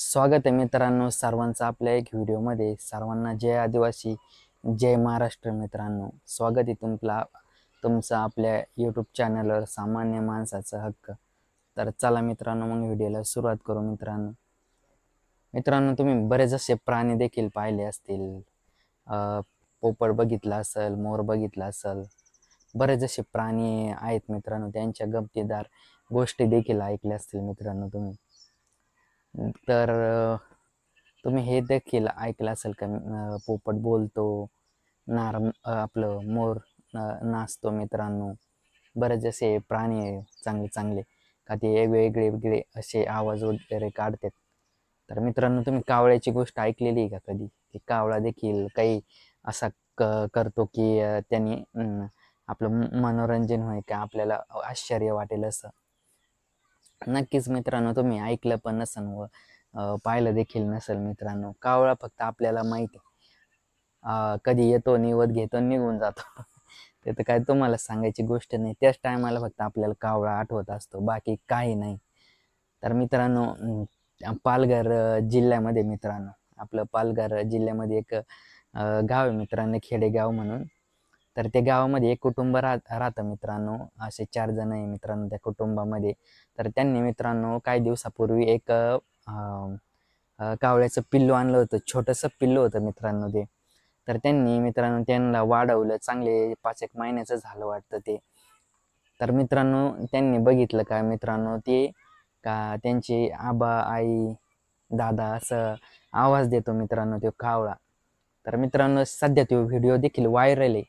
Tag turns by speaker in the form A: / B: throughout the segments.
A: स्वागत आहे मित्रांनो सर्वांचं आपल्या एक व्हिडिओमध्ये. सर्वांना जय आदिवासी जय महाराष्ट्र मित्रांनो. स्वागत आहे तुमला तुमचं आपल्या यूट्यूब चॅनलवर सामान्य माणसाचा हक्क. तर चला मित्रांनो मग व्हिडिओला सुरुवात करू मित्रांनो. मित्रांनो तुम्ही बरेच असे प्राणी देखील पाहिले असतील. पोपट बघितला असेल मोर बघितला असेल. बरेच असे प्राणी आहेत मित्रांनो त्यांच्या गमतीदार गोष्टी देखील ऐकल्या असतील मित्रांनो तुम्ही. तर तुम्ही हे देखील ऐकलं असेल का? पोपट बोलतो नार आपलं मोर नाचतो मित्रांनो. बरेच असे प्राणी आहे चांगले चांगले. का ते वेगळे वेगळे असे आवाज वगैरे काढतात. तर मित्रांनो तुम्ही कावळ्याची गोष्ट ऐकलेली आहे का कधी? की कावळा देखील काही असा क करतो की त्यांनी आपलं मनोरंजन होय का? आपल्याला आश्चर्य वाटेल असं? नक्कीच मित्रांनो तुम्ही ऐकलं पण नसेल व पाहिलं देखील नसेल मित्रांनो कावळा फक्त आपल्याला माहिती आहे. कधी येतो निवत घेतो आणि निघून जातो. ते तर काय तुम्हाला सांगायची गोष्ट नाही. त्याच टायमाला फक्त आपल्याला कावळा आठवत असतो बाकी काही नाही. तर मित्रांनो पालघर जिल्ह्यामध्ये मित्रांनो आपलं पालघर जिल्ह्यामध्ये एक गाव आहे मित्रांनो खेडेगाव म्हणून. तर त्या गावामध्ये एक कुटुंब राह राहतं मित्रांनो. असे चार जण आहे मित्रांनो त्या कुटुंबामध्ये. तर त्यांनी मित्रांनो काही दिवसापूर्वी एक कावळ्याचं पिल्लू आणलं होतं. छोटंसं पिल्लू होतं मित्रांनो ते. तर त्यांनी मित्रांनो त्यांना वाढवलं. चांगले पाच एक महिन्याचं झालं वाटतं ते. तर मित्रांनो त्यांनी बघितलं का मित्रांनो ते का त्यांचे आबा आई दादा असं आवाज देतो मित्रांनो तो कावळा. तर मित्रांनो सध्या तो व्हिडिओ देखील व्हायरल आहे.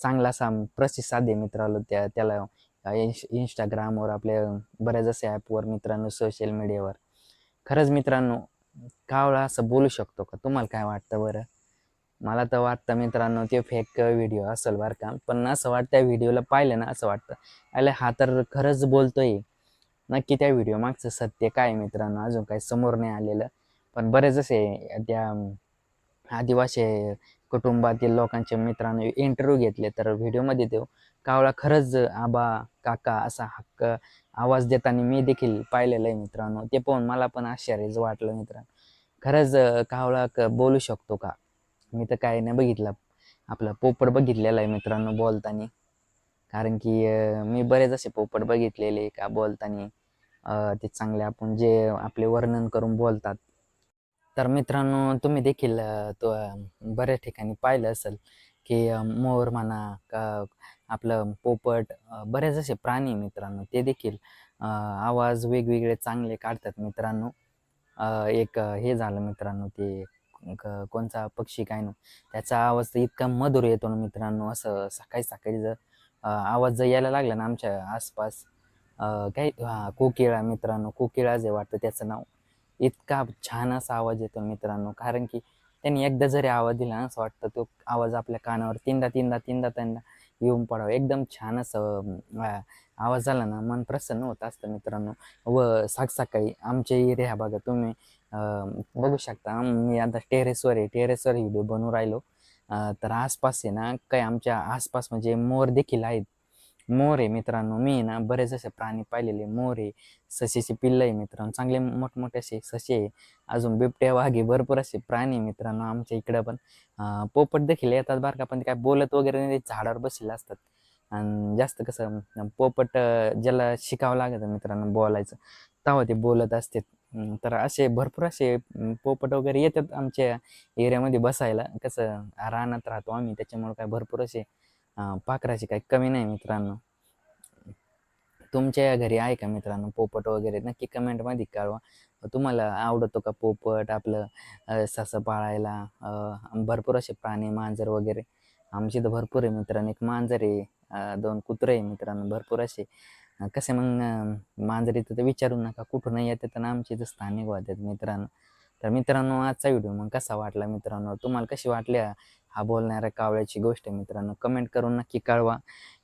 A: चांगला असा प्रतिसाद आहे मित्रांनो त्या त्याला इंश इंस्टाग्रामवर आपल्या बऱ्याच असे ॲपवर मित्रांनो सोशल मीडियावर खरंच मित्रांनो कावळा असं बोलू शकतो का? तुम्हाला काय वाटतं बरं? मला तर वाटतं मित्रांनो ते फेक व्हिडिओ असेल बरं का? पण असं वाटतं त्या व्हिडिओला पाहिलं ना असं वाटतं अरे हा तर खरंच बोलतोय. नक्की त्या व्हिडिओ मागचं सत्य काय मित्रांनो? अजून काही समोर नाही आलेलं. पण बरेच असे त्या आदिवासी कुटुंबातील लोकांचे मित्रांनो इंटरव्ह्यू घेतले तर व्हिडिओमध्ये तो कावळा खरंच आबा काका असा हक्क आवाज देताना मी देखील पाहिलेलं आहे मित्रांनो. ते पाहून मला पण आश्चर्यच वाटलं मित्रांनो. खरंच कावळा क बोलू शकतो का? मी तर काय नाही बघितलं. आपलं पोपट बघितलेलं आहे मित्रांनो बोलताना. कारण की मी बरेच असे पोपट बघितलेले का बोलताना. ते चांगले आपण जे आपले वर्णन करून बोलतात तर मित्रांनो तुम्ही देखील तो बऱ्याच ठिकाणी पाहिलं असेल की मोर म्हणा का आपलं पोपट बरेच असे प्राणी मित्रांनो. ते देखील आवाज वेगवेगळे चांगले काढतात मित्रांनो. एक हे झालं मित्रांनो ते क- कोणचा पक्षी काय ना त्याचा आवाज तर इतका मधुर येतो ना मित्रांनो असं सकाळी सकाळी जर आवाज जर यायला लागला ना आमच्या आसपास काही काय कोकिळा मित्रांनो कोकिळा जे वाटतं त्याचं नाव. इतका छान असा आवाज येतो मित्रांनो. कारण की त्यांनी एकदा जरी आवाज दिला ना असं वाटतं तो आवाज आपल्या कानावर तीनदा तीनदा तीनदा तीनदा येऊन पडावं. एकदम छान असं आवाज झाला ना मन प्रसन्न होत असतं मित्रांनो. व साक सकाळी आमच्या एरिया बघा तुम्ही बघू शकता. मी आता टेरेसवर आहे. टेरेसवर व्हिडिओ बनवून राहिलो. तर आसपास आहे ना काही आमच्या आसपास म्हणजे मोर देखील आहेत. मोर आहे मित्रांनो मी ना बरेच असे प्राणी पाहिलेले. मोर आहे सशीचे पिल्लं आहे मित्रांनो. चांगले मोठमोठे असे ससे आहे अजून बिबट्या वाघे भरपूर असे प्राणी मित्रांनो आमच्या इकडं पण. पोपट देखील येतात बरं का पण ते काय बोलत वगैरे नाही झाडावर बसलेले असतात. आणि जास्त कसं पोपट ज्याला शिकावं लागतं मित्रांनो बोलायचं तेव्हा ते बोलत असते. तर असे भरपूर असे पोपट वगैरे येतात आमच्या एरियामध्ये बसायला. कसं रानात राहतो आम्ही त्याच्यामुळे काय भरपूर असे पाखराची काही कमी नाही मित्रांनो. तुमच्या घरी आहे का मित्रांनो? पोपट वगैरे नक्की कमेंटमध्ये कळवा. तुम्हाला आवडतो का पोपट? आपलं ससं पाळायला भरपूर असे प्राणी मांजर वगैरे. आमची तर भरपूर आहे मित्रांनो. एक मांजर आहे दोन कुत्रे आहे मित्रांनो. भरपूर असे. कसे मग मांजरी तर विचारू नका. कुठून येतात तर आमचे इथं स्थानिक होतात मित्रांनो. तर मित्रांनो आजचा व्हिडिओ मग कसा वाटला मित्रांनो? तुम्हाला कशी वाटली? हा बोलणाऱ्या कावळ्याची गोष्ट आहे मित्रांनो. कमेंट करून नक्की कळवा.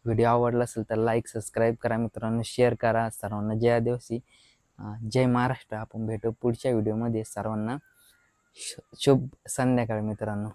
A: व्हिडिओ आवडला असेल तर लाईक सबस्क्राईब करा मित्रांनो. शेअर करा. सर्वांना जय आदिवासी. जय महाराष्ट्र. आपण भेटू पुढच्या व्हिडिओमध्ये सर्वांना शुभ संध्याकाळ मित्रांनो.